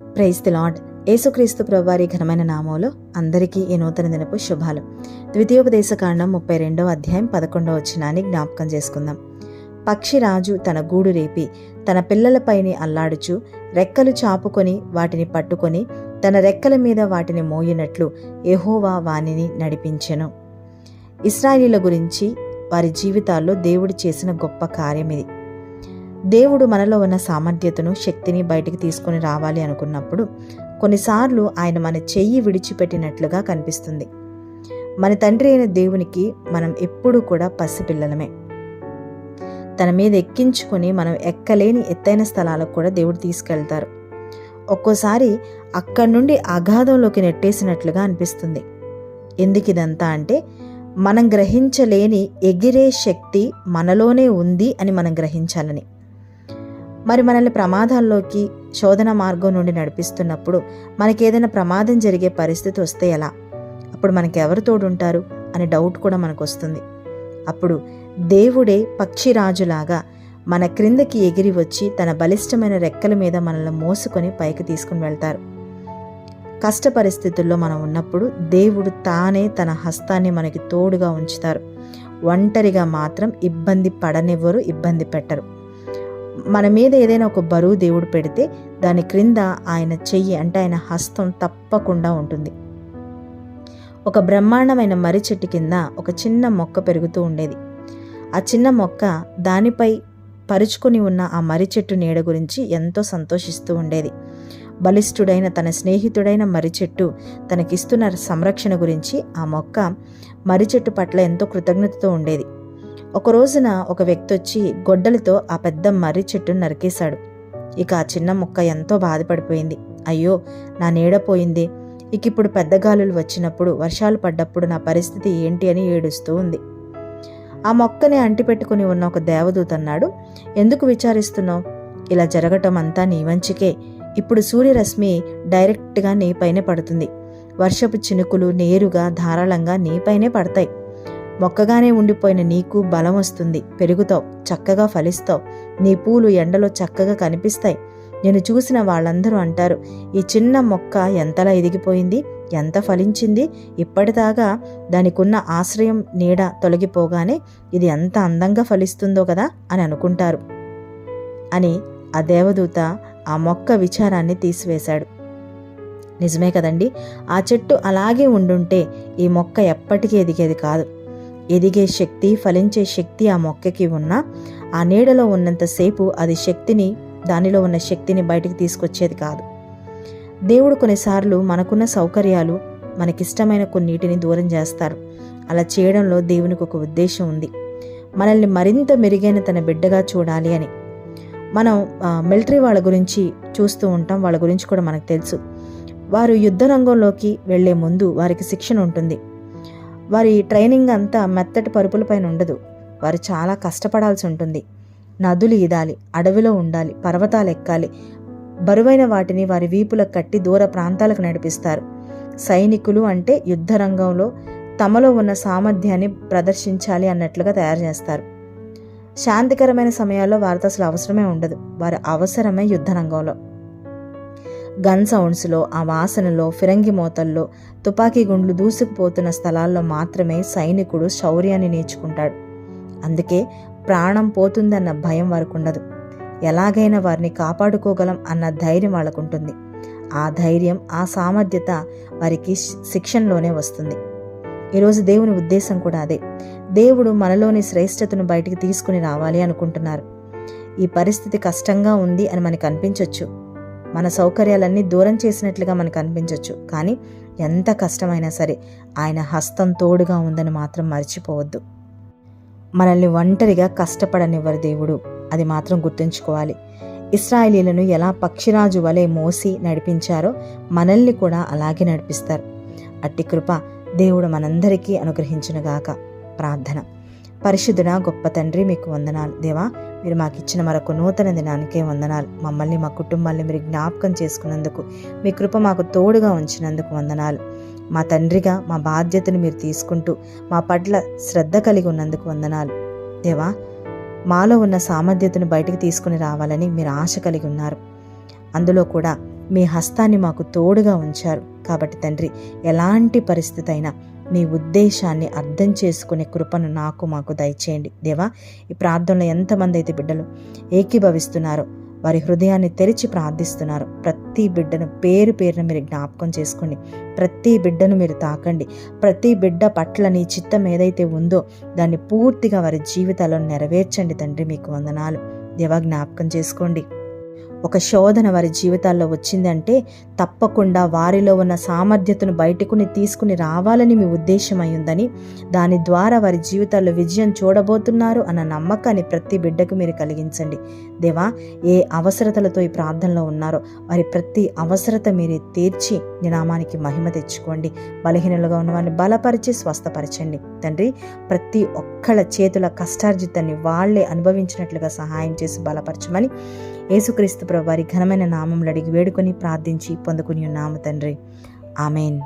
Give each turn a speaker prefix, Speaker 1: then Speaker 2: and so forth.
Speaker 1: Praise the lord యేసుక్రీస్తు ప్రభువారి ఘనమైన నామంలో అందరికీ ఈ నూతన దినపు శుభాలు. ద్వితీయోపదేశ కాండం ముప్పై రెండవ అధ్యాయం పదకొండవ వచ్చినాన్ని జ్ఞాపకం చేసుకుందాం. పక్షిరాజు తన గూడు రేపి తన పిల్లలపైని అల్లాడుచు రెక్కలు చాపుకొని వాటిని పట్టుకొని తన రెక్కల మీద వాటిని మోయినట్లు ఎహోవా వానిని నడిపించెను. ఇస్రాయిలీల గురించి వారి జీవితాల్లో దేవుడు చేసిన గొప్ప కార్యం ఇది దేవుడు మనలో ఉన్న సామర్థ్యతను శక్తిని బయటికి తీసుకొని రావాలి అనుకున్నప్పుడు కొన్నిసార్లు ఆయన మన చెయ్యి విడిచిపెట్టినట్లుగా కనిపిస్తుంది. మన తండ్రి అయిన దేవునికి మనం ఎప్పుడూ కూడా పసిపిల్లలమే. తన మీద ఎక్కించుకొని మనం ఎక్కలేని ఎత్తైన స్థలాలకు కూడా దేవుడు తీసుకెళ్తారు. ఒక్కోసారి అక్కడి నుండి అగాధంలోకి నెట్టేసినట్లుగా అనిపిస్తుంది. ఎందుకు ఇదంతా అంటే మనం గ్రహించలేని ఎగిరే శక్తి మనలోనే ఉంది అని మనం గ్రహించాలని. మరి మనల్ని ప్రమాదాల్లోకి శోధన మార్గం నుండి నడిపిస్తున్నప్పుడు మనకి ఏదైనా ప్రమాదం జరిగే పరిస్థితి వస్తే ఎలా? అప్పుడు మనకెవరు తోడుంటారు? అనే డౌట్ కూడా మనకు వస్తుంది అప్పుడు దేవుడే పక్షిరాజులాగా మన క్రిందకి ఎగిరి వచ్చి తన బలిష్టమైన రెక్కల మీద మనల్ని మోసుకొని పైకి తీసుకుని వెళ్తారు. కష్ట పరిస్థితుల్లో మనం ఉన్నప్పుడు దేవుడు తానే తన హస్తాన్ని మనకి తోడుగా ఉంచుతారు. ఒంటరిగా మాత్రం ఇబ్బంది పడనివ్వరు ఇబ్బంది పెట్టరు. మన మీద ఏదైనా ఒక బరువు దేవుడు పెడితే దాని క్రింద ఆయన చెయ్యి అంటే ఆయన హస్తం తప్పకుండా ఉంటుంది. ఒక బ్రహ్మాండమైన మర్రి చెట్టు కింద ఒక చిన్న మొక్క పెరుగుతూ ఉండేది. ఆ చిన్న మొక్క దానిపై పరుచుకొని ఉన్న ఆ మర్రి చెట్టు నీడ గురించి ఎంతో సంతోషిస్తూ ఉండేది. బలిష్ఠుడైన తన స్నేహితుడైన మర్రి చెట్టు తనకిస్తున్న సంరక్షణ గురించి ఆ మొక్క మర్రి చెట్టు పట్ల ఎంతో కృతజ్ఞతతో ఉండేది. ఒక రోజున ఒక వ్యక్తి వచ్చి గొడ్డలితో ఆ పెద్ద మర్రి చెట్టును నరికేశాడు. ఇక ఆ చిన్న మొక్క ఎంతో బాధపడిపోయింది. అయ్యో నా నీడ పోయింది. ఇక ఇప్పుడు పెద్ద గాలులు వచ్చినప్పుడు వర్షాలు పడ్డప్పుడు నా పరిస్థితి ఏంటి అని ఏడుస్తూ ఉంది. ఆ మొక్కని అంటిపెట్టుకుని ఉన్న ఒక దేవదూత అన్నాడు ఎందుకు విచారిస్తున్నావు? ఇలా జరగటం అంతా నీ వంచికే. ఇప్పుడు సూర్యరశ్మి డైరెక్ట్గా నీపైనే పడుతుంది. వర్షపు చినుకులు నేరుగా ధారాళంగా నీపైనే పడతాయి. మొక్కగానే ఉండిపోయిన నీకు బలం వస్తుంది. పెరుగుతావు చక్కగా ఫలిస్తావు. నీ పూలు ఎండలో చక్కగా కనిపిస్తాయి. నేను చూసిన వాళ్ళందరూ అంటారు ఈ చిన్న మొక్క ఎంతలా ఎదిగిపోయింది? ఎంత ఫలించింది? ఇప్పటిదాకా దానికున్న ఆశ్రయం నీడ తొలగిపోగానే ఇది ఎంత అందంగా ఫలిస్తుందో కదా అని అనుకుంటారు. అని ఆ దేవదూత ఆ మొక్క విచారాన్ని తీసివేశాడు. నిజమే కదండి ఆ చెట్టు అలాగే ఉండుంటే ఈ మొక్క ఎప్పటికీ ఎదిగేది కాదు. ఎదిగే శక్తి ఫలించే శక్తి ఆ మొక్కకి ఉన్నా ఆ నీడలో ఉన్నంతసేపు అది శక్తిని దానిలో ఉన్న శక్తిని బయటికి తీసుకొచ్చేది కాదు. దేవుడు కొన్నిసార్లు మనకున్న సౌకర్యాలు మనకిష్టమైన కొన్నిటిని దూరం చేస్తారు. అలా చేయడంలో దేవునికి ఒక ఉద్దేశం ఉంది. మనల్ని మరింత మెరుగైన తన బిడ్డగా చూడాలి అని. మనం మిలిటరీ వాళ్ళ గురించి చూస్తూ ఉంటాం. వాళ్ళ గురించి కూడా మనకు తెలుసు. వారు యుద్ధ రంగంలోకి వెళ్ళే ముందు వారికి శిక్షణ ఉంటుంది. వారి ట్రైనింగ్ అంతా మెత్తటి పరుపులపైన ఉండదు. వారు చాలా కష్టపడాల్సి ఉంటుంది. నదులు ఈదాలి అడవిలో ఉండాలి పర్వతాలు ఎక్కాలి. బరువైన వాటిని వారి వీపులకు కట్టి దూర ప్రాంతాలకు నడిపిస్తారు. సైనికులు అంటే యుద్ధ రంగంలో తమలో ఉన్న సామర్థ్యాన్ని ప్రదర్శించాలి అన్నట్లుగా తయారు చేస్తారు. శాంతికరమైన సమయాల్లో వారితో అసలు అవసరమే ఉండదు. వారి అవసరమే యుద్ధ రంగంలో. గన్ సౌండ్స్లో ఆ వాసనలో ఫిరంగి మోతల్లో తుపాకీ గుండ్లు దూసుకుపోతున్న స్థలాల్లో మాత్రమే సైనికుడు శౌర్యాన్ని నేర్చుకుంటాడు. అందుకే ప్రాణం పోతుందన్న భయం వరకుండదు. ఎలాగైనా వారిని కాపాడుకోగలం అన్న ధైర్యం వాళ్ళకుంటుంది. ఆ ధైర్యం ఆ సామర్థ్యత వారికి శిక్షణలోనే వస్తుంది. ఈరోజు దేవుని ఉద్దేశం కూడా అదే. దేవుడు మనలోని శ్రేష్టతను బయటికి తీసుకుని రావాలి అనుకుంటున్నారు. ఈ పరిస్థితి కష్టంగా ఉంది అని మనకు అనిపించవచ్చు మన సౌకర్యాలన్నీ దూరం చేసినట్లుగా మనకు అనిపించవచ్చు కానీ ఎంత కష్టమైనా సరే ఆయన హస్తం తోడుగా ఉందని మాత్రం మర్చిపోవద్దు. మనల్ని ఒంటరిగా కష్టపడనివ్వరు దేవుడు. అది మాత్రం గుర్తుంచుకోవాలి. ఇస్రాయలీలను ఎలా పక్షిరాజు వలె మోసి నడిపించారో మనల్ని కూడా అలాగే నడిపిస్తారు. అట్టి కృప దేవుడు మనందరికీ అనుగ్రహించునుగాక. ప్రార్థన. పరిశుద్ధుడా గొప్ప తండ్రి మీకు వందనాలు. దేవా మీరు మాకు ఇచ్చిన మరొక నూతన దినానికే వందనాలు. మమ్మల్ని మా కుటుంబాన్ని మీరు జ్ఞాపకం చేసుకున్నందుకు మీ కృప మాకు తోడుగా ఉంచినందుకు వందనాలు. మా తండ్రిగా మా బాధ్యతను మీరు తీసుకుంటూ మా పట్ల శ్రద్ధ కలిగి ఉన్నందుకు వందనాలు. దేవా మాలో ఉన్న సామర్థ్యతను బయటికి తీసుకుని రావాలని మీరు ఆశ కలిగి ఉన్నారు. అందులో కూడా మీ హస్తాన్ని మాకు తోడుగా ఉంచారు. కాబట్టి తండ్రి ఎలాంటి పరిస్థితి అయినా మీ ఉద్దేశాన్ని అర్థం చేసుకునే కృపను నాకు మాకు దయచేయండి. దేవా ఈ ప్రార్థనలో ఎంతమంది అయితే బిడ్డలు ఏకీభవిస్తున్నారో వారి హృదయాన్ని తెరిచి ప్రార్థిస్తున్నారు. ప్రతి బిడ్డను పేరు పేరున మీరు జ్ఞాపకం చేసుకోండి. ప్రతి బిడ్డను మీరు తాకండి. ప్రతి బిడ్డ పట్ల నీ చిత్తం ఏదైతే ఉందో దాన్ని పూర్తిగా వారి జీవితాల్లో నెరవేర్చండి తండ్రి మీకు వందనాలు. దేవా జ్ఞాపకం చేసుకోండి. ఒక శోధన వారి జీవితాల్లో వచ్చిందంటే తప్పకుండా వారిలో ఉన్న సామర్థ్యతను బయటకుని తీసుకుని రావాలని మీ ఉద్దేశం అయిందని దాని ద్వారా వారి జీవితాల్లో విజయం చూడబోతున్నారు అన్న నమ్మకాన్ని ప్రతి బిడ్డకు మీరు కలిగించండి. దేవా ఏ అవసరతలతో ఈ ప్రార్థనలో ఉన్నారో వారి ప్రతి అవసరత మీరు తీర్చి నీ నామానికి మహిమ తెచ్చుకోండి. బలహీనలుగా ఉన్న వారిని బలపరిచి స్వస్థపరచండి. తండ్రి ప్రతి ఒక్కళ్ళ చేతుల కష్టార్జితాన్ని వాళ్ళే అనుభవించినట్లుగా సహాయం చేసి బలపరచమని యేసుక్రీస్తు ప్రభు వారి ఘనమైన నామంలో అడిగి వేడుకొని ప్రార్థించి పొందుకుని ఉన్నాము తండ్రి. ఆమెన్.